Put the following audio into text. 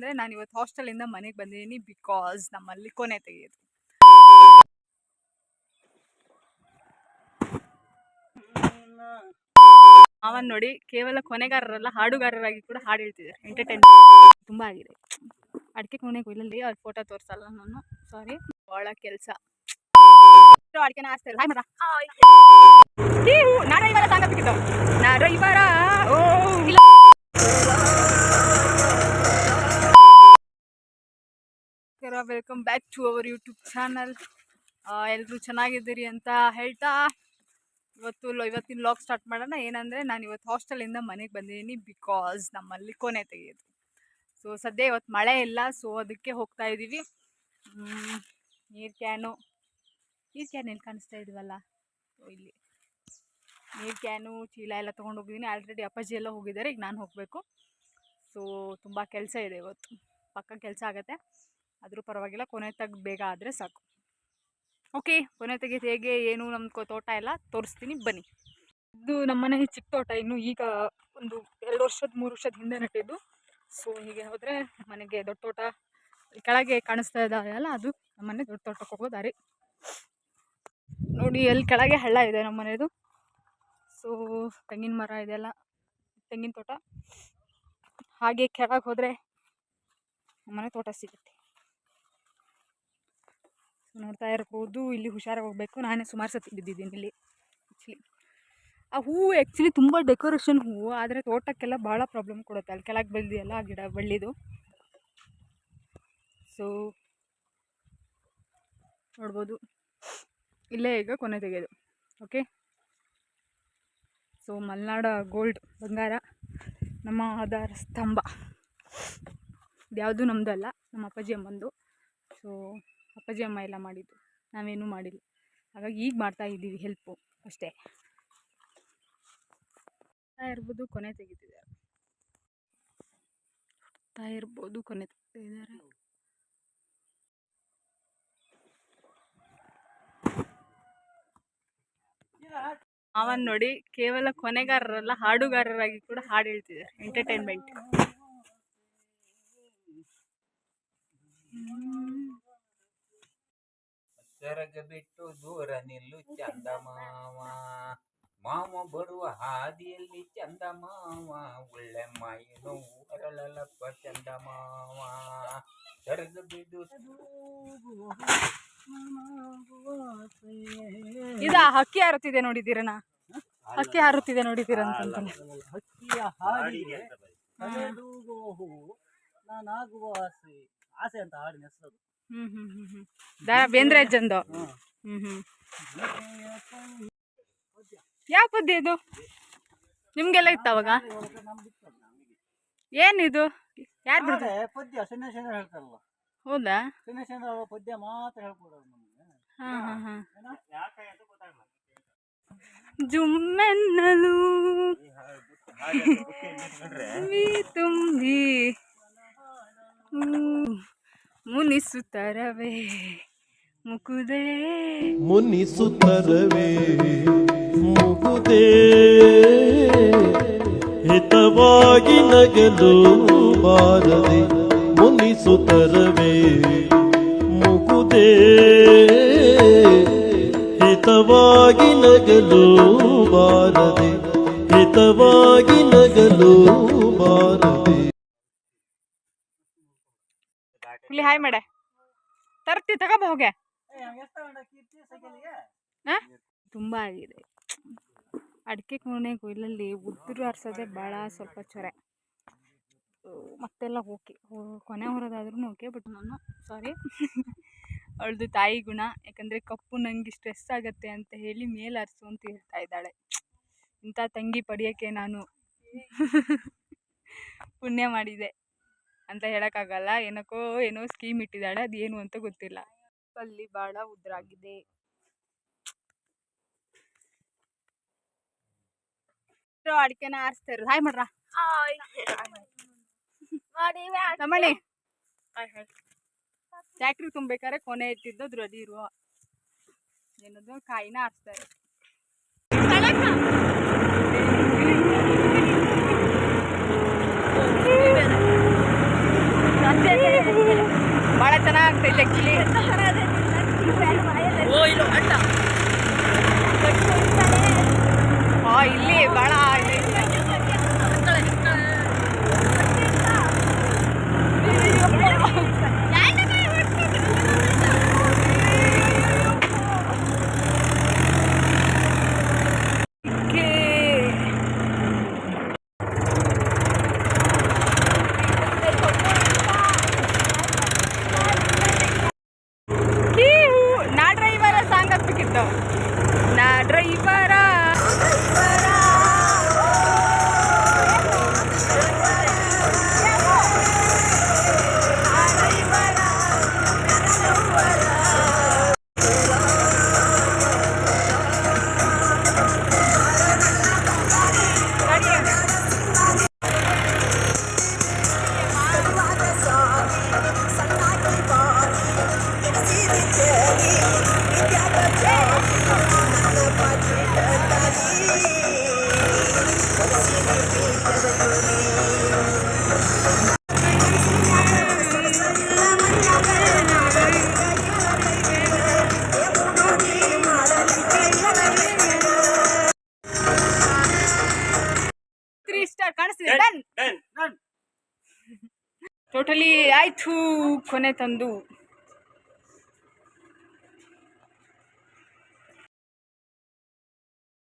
ಏನಂದರೆ ನಾನು ಇವತ್ತು ಹಾಸ್ಟೆಲಿಂದ ಮನೆಗೆ ಬಂದಿದ್ದೀನಿ ಬಿಕಾಸ್ ನಮ್ಮಲ್ಲಿ ಕೊನೆ ತೆಗೆಯೋದು. ಅವನ್ ನೋಡಿ ಕೇವಲ ಕೊನೆಗಾರರಲ್ಲ, ಹಾಡುಗಾರರಾಗಿ ಕೂಡ ಹಾಡು ಹೇಳ್ತಿದ್ದಾರೆ ಎಂಟರ್ಟೈನ್ ತುಂಬ ಆಗಿದೆ. ಅಡಿಕೆ ಕೊನೆ ಕೊಯ್ಲಲ್ಲಿ ಅವ್ರ ಫೋಟೋ ತೋರಿಸಲ್ಲ ನಾನು. ಸಾರಿ ಭಾಳ ಕೆಲಸ. ಅಡಿಕೆನ ಹಾಸ್ತಿಲ್ಲ ಹಾಯ್ ಮರ ನಾನು ಇವರ ಸಾಂಗ್ ಹಾಕಿದ್ದು ನಾನು ಇವರ ಓ, ಇಲ್ಲ. Welcome back to our YouTube channel ಎಲ್ಲರೂ ಚೆನ್ನಾಗಿದ್ದೀರಿ ಅಂತ ಹೇಳ್ತಾ ಇವತ್ತು ಇವತ್ತಿನ ಲಾಕ್ ಸ್ಟಾರ್ಟ್ ಮಾಡೋಣ. ಏನಂದರೆ ನಾನು ಇವತ್ತು ಹಾಸ್ಟೆಲಿಂದ ಮನೆಗೆ ಬಂದಿದ್ದೀನಿ ಬಿಕಾಸ್ ನಮ್ಮಲ್ಲಿ ಕೊನೆ ತೆಗೆಯೋದು. ಸೊ ಸದ್ಯ ಇವತ್ತು ಮಳೆ ಇಲ್ಲ. ಸೊ ಅದಕ್ಕೆ ಹೋಗ್ತಾ ಇದ್ದೀವಿ ನೀರು ಕ್ಯಾನು ನೀರು ಕ್ಯಾನ್ ಎಲ್ಲಿ ಕಾಣಿಸ್ತಾ ಇದೀವಲ್ಲ? ಇಲ್ಲಿ. ನೀರು ಕ್ಯಾನು ಚೀಲ ಎಲ್ಲ ತೊಗೊಂಡು ಹೋಗಿದ್ದೀನಿ. ಆಲ್ರೆಡಿ ಅಪ್ಪಾಜಿ ಎಲ್ಲ ಹೋಗಿದ್ದಾರೆ. ಈಗ ನಾನು ಹೋಗಬೇಕು. ಸೊ ತುಂಬ ಕೆಲಸ ಇದೆ ಇವತ್ತು. ಪಕ್ಕ ಕೆಲಸ ಆಗುತ್ತೆ. ಆದರೂ ಪರವಾಗಿಲ್ಲ, ಕೊನೆ ತೆಗ್ದು ಬೇಗ ಆದರೆ ಸಾಕು. ಓಕೆ ಕೊನೆ ತೆಗೆದು ಹೇಗೆ, ಏನು ನಮ್ಮ ತೋಟ ಎಲ್ಲ ತೋರಿಸ್ತೀನಿ, ಬನ್ನಿ. ಇದು ನಮ್ಮನೆ ಚಿಕ್ಕ ತೋಟ, ಇನ್ನು ಈಗ ಒಂದು ಎರಡು ವರ್ಷದ, ಮೂರು ವರ್ಷದ ಹಿಂದೆ ನೆಟ್ಟಿದ್ದು. ಸೊ ಹೀಗೆ ಹೋದರೆ ಮನೆಗೆ ದೊಡ್ಡ ತೋಟ ಕೆಳಗೆ ಕಾಣಿಸ್ತಾ ಇದ್ದಾವೆಲ್ಲ ಅದು ನಮ್ಮನೆ ದೊಡ್ಡ ತೋಟಕ್ಕೆ ಹೋಗೋ ದಾರಿ. ನೋಡಿ ಎಲ್ಲಿ ಕೆಳಗೆ ಹಳ್ಳ ಇದೆ ನಮ್ಮನೆದು ಸೊ ತೆಂಗಿನ ಮರ ಇದೆಲ್ಲ ತೆಂಗಿನ ತೋಟ. ಹಾಗೆ ಕೆಳಗೆ ಹೋದರೆ ನಮ್ಮನೆ ತೋಟ ಸಿಗುತ್ತೆ. ನೋಡ್ತಾ ಇರ್ಬೋದು, ಇಲ್ಲಿ ಹುಷಾರಾಗಿ ಹೋಗಬೇಕು. ನಾನೇ ಸುಮಾರು ಸತಿ ಬಿದ್ದಿದ್ದೀನಿ ಇಲ್ಲಿ ಆ್ಯಕ್ಚುಲಿ ಆ ಹೂವು ಆ್ಯಕ್ಚುಲಿ ತುಂಬ ಡೆಕೋರೇಷನ್ ಹೂವು ಆದರೆ ತೋಟಕ್ಕೆಲ್ಲ ಭಾಳ ಪ್ರಾಬ್ಲಮ್ ಕೊಡುತ್ತೆ. ಅಲ್ಲಿ ಕೆಳಗೆ ಬೆಳೆದಿಯಲ್ಲ, ಆ ಗಿಡ ಬಳ್ಳಿದು. ಸೊ ನೋಡ್ಬೋದು. ಇಲ್ಲೇ ಈಗ ಕೊನೆ ತೆಗೆಯೋದು ಓಕೆ ಸೊ ಮಲೆನಾಡ ಗೋಲ್ಡ್ ಬಂಗಾರ, ನಮ್ಮ ಆಧಾರ ಸ್ತಂಭ. ಇದು ಯಾವುದು ನಮ್ಮದಲ್ಲ ನಮ್ಮ ಅಪ್ಪಾಜಿ ಅಮ್ಮಂದು. ಸೊ ಅಪ್ಪಾಜಿ ಅಮ್ಮ ಎಲ್ಲ ಮಾಡಿದ್ದು. ನಾವೇನೂ ಮಾಡಿಲ್ಲ. ಹಾಗಾಗಿ ಈಗ ಮಾಡ್ತಾ ಇದ್ದೀವಿ ಹೆಲ್ಪು ಅಷ್ಟೇ. ಇರ್ಬೋದು, ಕೊನೆ ತೆಗಿತಿದ್ದಾರೆ. ತಾಯಿರ್ಬೋದು ಇರ್ಬೋದು, ಕೊನೆ ತೆಗಿತಿದ್ದಾರೆ. ಅವನ್ ನೋಡಿ ಕೇವಲ ಕೊನೆಗಾರರಲ್ಲ, ಹಾಡುಗಾರರಾಗಿ ಕೂಡ ಹಾಡು ಹೇಳ್ತಿದ್ದಾರೆ. ಎಂಟರ್ಟೈನ್ಮೆಂಟ್ ಸರಗ ಬಿಟ್ಟು ದೂರ ನಿಲ್ಲು ಚಂದ ಮಾವ. ಮಾವ ಬರುವ ಹಾದಿಯಲ್ಲಿ ಚಂದ ಮಾವ. ಒಳ್ಳೆ ಮಾಯಿ ನೋವು ಅರಳಲಪ್ಪ ಚಂದ ಮಾವ. ಸರಗ ಬಿದ್ದು ಇದ ಹಕ್ಕಿ ಹಾರುತ್ತಿದೆ ನೋಡಿದ್ದೀರನ ಹಕ್ಕಿ ಹಾರುತ್ತಿದೆ ನೋಡಿದ್ದೀರ ಅಂತಂತಲ್ಲ ಹಕ್ಕಿಯ ಹಾಡಿಗೆ ನಾನಾಗುವ ಆಸೆ. ಆಸೆ ಅಂತ ಹಾಡಿನ ಹೆಸರು ಹ್ಮ್ ಹ್ಮ್ ಹ್ಮ್ ಹ್ಞೂ ದ ಅಜ್ಜಂದು ಹ್ಮ್ ಹ್ಮ್. ಯಾವ ಪದ್ಯ ಇದು? ನಿಮ್ಗೆಲ್ಲ ಇತ್ತು ಅವಾಗ? ಏನಿದು? ಯಾರು ಬಿಡ್ತಾರೆ ಪದ್ಯ ಹೇಳ್ತಾರಲ್ಲ. ಹೌದಾ? ಅವ್ರ ಪದ್ಯ ಮಾತ್ರ ಹೇಳ್ಕೊಡೋದು ನಮ್ಗೆ. ಹಾಂ ಹಾ ಜುಮ್ಮೆನ್ನಲು ಮೀ ತುಂಬಿ ಹ್ಮ್. ಮುನಿಸುತ್ತರವೇ? ಮುಕುದೇ. ಮುನಿಸುತ್ತರವೇ? ಮುಗುದೇ ಹಿತವಾಗಿ ನಗಲು ಬಾರದೆ ಮುನಿಸುತ್ತರವೇ? ಮುಗುದೇ ಹಿತವಾಗಿ ನಗಲು ಬಾರದೆ ಹಿತವಾಗಿ ನಗಲು ಇಲ್ಲಿ ಹಾಯ್ ಮಾಡ. ತರ್ತಿ, ತಗೋಬ ಹೋಗೆ. ತುಂಬಾ ಆಗಿದೆ. ಅಡಿಕೆ ಕೋಣೆ ಕೊಯ್ಲಲ್ಲಿ ಉದುರು ಆರಿಸೋದೇ ಭಾಳ ಸ್ವಲ್ಪ ಚೊರೆ. ಮತ್ತೆಲ್ಲ ಓಕೆ. ಕೊನೆ ಹೊರೋದಾದ್ರೂ ಓಕೆ, ಬಟ್ ನಾನು ಸಾರಿ ಅವಳದು ತಾಯಿ ಗುಣ. ಯಾಕಂದರೆ ಕಪ್ಪು ನನಗೆ ಸ್ಟ್ರೆಸ್ ಆಗುತ್ತೆ ಅಂತ ಹೇಳಿ ಮೇಲೆ ಹರಿಸು ಅಂತ ಹೇಳ್ತಾ ಇದ್ದಾಳೆ. ಇಂಥ ತಂಗಿ ಪಡೆಯೋಕ್ಕೆ ನಾನು. ಪುಣ್ಯ ಮಾಡಿದೆ. ಅಂತ ಹೇಳೋಕ್ಕಾಗಲ್ಲ. ಏನಕ್ಕೋ ಏನೋ ಸ್ಕೀಮ್ ಇಟ್ಟಿದ್ದಾಳೆ. ಅದೇನು ಅಂತ ಗೊತ್ತಿಲ್ಲ. ಅಲ್ಲಿ ಭಾಳ ಉದ್ರಾಗಿದೆ. ಅಡಿಕೆನ ಆರಿಸ್ತಾ ಇರೋದು ಹಾಯ್ ಮಾಡ್ರ. ನಮ್ಮನೆ ಟ್ಯಾಕ್ಟ್ರಿ ತುಂಬೇಕಾದ್ರೆ ಕೊನೆ ಇಟ್ಟಿದ್ದು ಇರುವ ಏನದು? ಕಾಯಿನ ಆರಿಸ್ತಾ ಇರೋದು ಭಾಳ ಚೆನ್ನಾಗ್ತೈತೆ ಆ್ಯಕ್ಚುಲಿ ಇಲ್ಲಿ ಭಾಳ నా డ్రైవరా ಸ್ಟಾರ್ ಕಾಣಿಸ್ತಿದೆ. ಡನ್ ಡನ್ ಟೋಟಲಿ ಆಯ್ತು ಕೊನೆ ತಂದು.